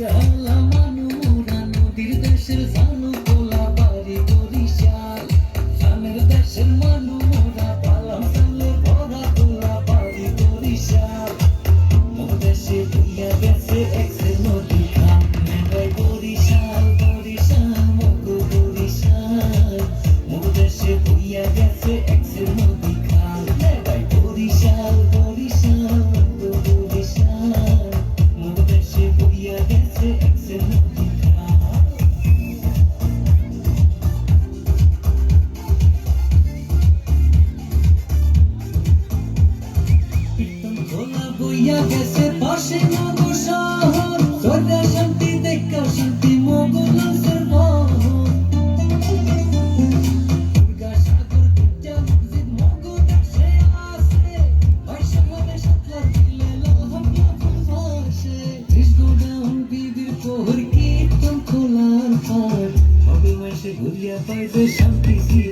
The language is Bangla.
oh Allah. দিয়া গেছে পাশে মগো শহর। সর্দা শান্তি, দেখা শান্তি মগো নাচের বহর দুর্গা সাগর দুটা মসজিদ মগো দেশে আছে। বৈষম্যে সাতলা দিলে লহম লহম ভাসে ত্রিশগুণাম বিবির কোহর কীর্তন খোলার পার। হবে মাসে ঘুরিয়া পাইবে শান্তি কি